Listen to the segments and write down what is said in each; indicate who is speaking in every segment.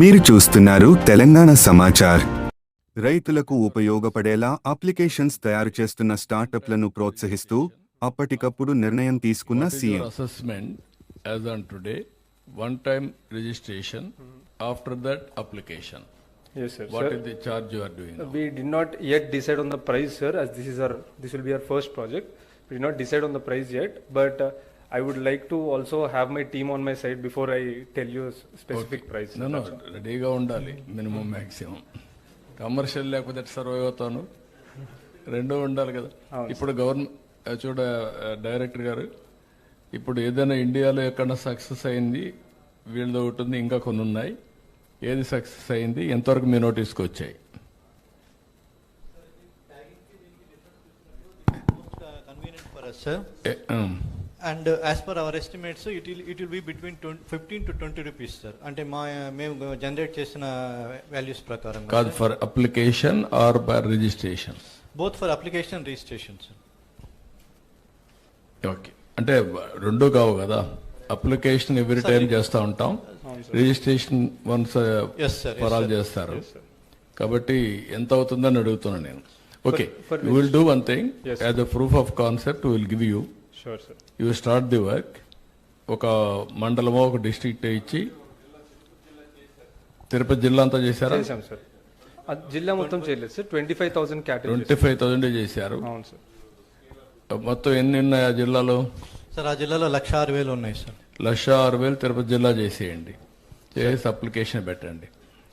Speaker 1: మీరు చూస్తున్నారు తెలంగాణ సమాచార్. రైతులకు ఉపయోగపడేలా అప్లికేషన్స్ తయారు చేస్తున్న స్టార్టప్లను ప్రోత్సహిస్తూ అప్పటికప్పుడు నిర్ణయం తీసుకున్న
Speaker 2: CM. Assessment as on today one time registration after that application what is the are
Speaker 3: we did not yet decide on the price sir first project we decide on the price yet but I would like to also have my team on my side before I tell you specific price.
Speaker 2: No, no, రెడీగా ఉండాలి minimum maximum commercial లేకపోతే survive అవుతాను? రెండూ ఉండాలి కదా. ఇప్పుడు government చూడ director గారు ఇప్పుడు ఏదైనా ఇండియాలో ఎక్కడ సక్సెస్ అయింది వీళ్ళది ఒకటి ఉంది ఇంకా కొన్ని ఉన్నాయి. ఏది సక్సెస్ అయింది ఎంతవరకు మీ నోటీస్కి వచ్చాయి?
Speaker 4: Uh, per our estimates, sir, it will, it will be between 20 15 to 20 rupees, sir. అంటే మా మేము జనరేట్ చేసిన వాల్యూస్ ప్రకారం
Speaker 2: కాదు for application or for registration
Speaker 4: both for application registration sir
Speaker 2: okay అంటే రెండు కావు కదా. అప్లికేషన్ ఎవ్రీ టైం చేస్తూ ఉంటాం. Registration once
Speaker 4: Yes, sir.
Speaker 2: For
Speaker 4: Yes,
Speaker 2: all
Speaker 4: sir.
Speaker 2: చేస్తారు. కాబట్టి ఎంత అవుతుందని అడుగుతున్నాను నేను. Okay will do
Speaker 3: one
Speaker 2: thing. As a proof of concept will give
Speaker 3: you Sir.
Speaker 2: You start the work ఒక మండలమో ఒక డిస్ట్రిక్ట్ ఇచ్చి తిరుపతి జిల్లా అంతా చేశారా?
Speaker 3: చేశాం సార్ ఆ జిల్లా మొత్తం చేయలేదు sir twenty five thousand
Speaker 2: twenty
Speaker 3: categories
Speaker 2: five thousand చేశారు?
Speaker 3: అవును సార్
Speaker 2: మొత్తం ఎన్ని ఉన్నాయి ఆ జిల్లాలో?
Speaker 4: సార్ ఆ జిల్లాలో లక్ష ఆరు వేలు ఉన్నాయి సార్
Speaker 2: లక్ష ఆరు వేలు తిరుపతి జిల్లా చేసేయండి. చేసి అప్లికేషన్ పెట్టండి.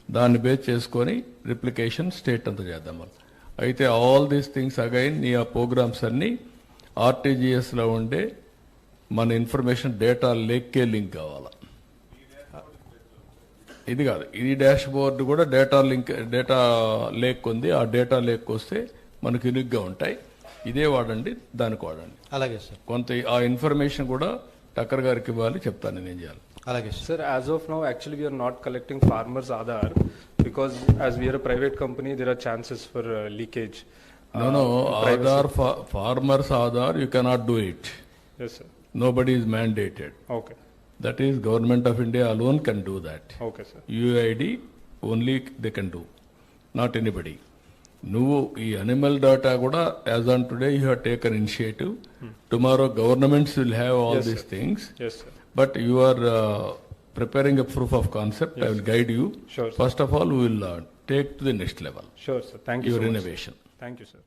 Speaker 2: దాన్ని బేస్ చేసుకొని రిప్లికేషన్ స్టేట్ అంతా చేద్దాం మనం. అయితే ఆల్ దీస్ థింగ్స్ అగైన్ నీ ఆ ప్రోగ్రామ్స్ అన్ని ఆర్టీజీఎస్లో ఉండే మన ఇన్ఫర్మేషన్ డేటా లేక్కే లింక్ కావాలి? ఇది కాదు. ఇది డాష్ బోర్డ్ కూడా డేటా లింక్ డేటా లేక్ ఉంది. ఆ డేటా లేక్ వస్తే మనకు యూనిక్గా ఉంటాయి. ఇదే వాడండి దానికి వాడండి.
Speaker 4: అలాగే సార్.
Speaker 2: కొంత ఆ ఇన్ఫర్మేషన్ కూడా టక్కర్ గారికి ఇవ్వాలి చెప్తాను నేను ఏం చేయాలి.
Speaker 4: అలాగే sir.
Speaker 3: Sir, as of now, actually, we are not collecting farmers' Aadhaar because as we are a private company, there are chances for uh, leakage.
Speaker 2: No no Aadhaar farmers Aadhaar you cannot do it
Speaker 3: Yes, sir.
Speaker 2: Nobody is mandated
Speaker 3: Okay.
Speaker 2: That is government of India alone can do that
Speaker 3: Okay, sir.
Speaker 2: UID only they can do not anybody నువ్వు ఈ animal data కూడా as on today you have taken initiative tomorrow governments will have all
Speaker 3: Yes,
Speaker 2: these things
Speaker 3: Yes, sir.
Speaker 2: But you are uh, preparing a proof of concept. I will guide you.
Speaker 3: Sure, sir.
Speaker 2: First of all, we will uh, take to the next level
Speaker 3: Sure, sir. Thank you
Speaker 2: your
Speaker 3: so much. Thank you, sir.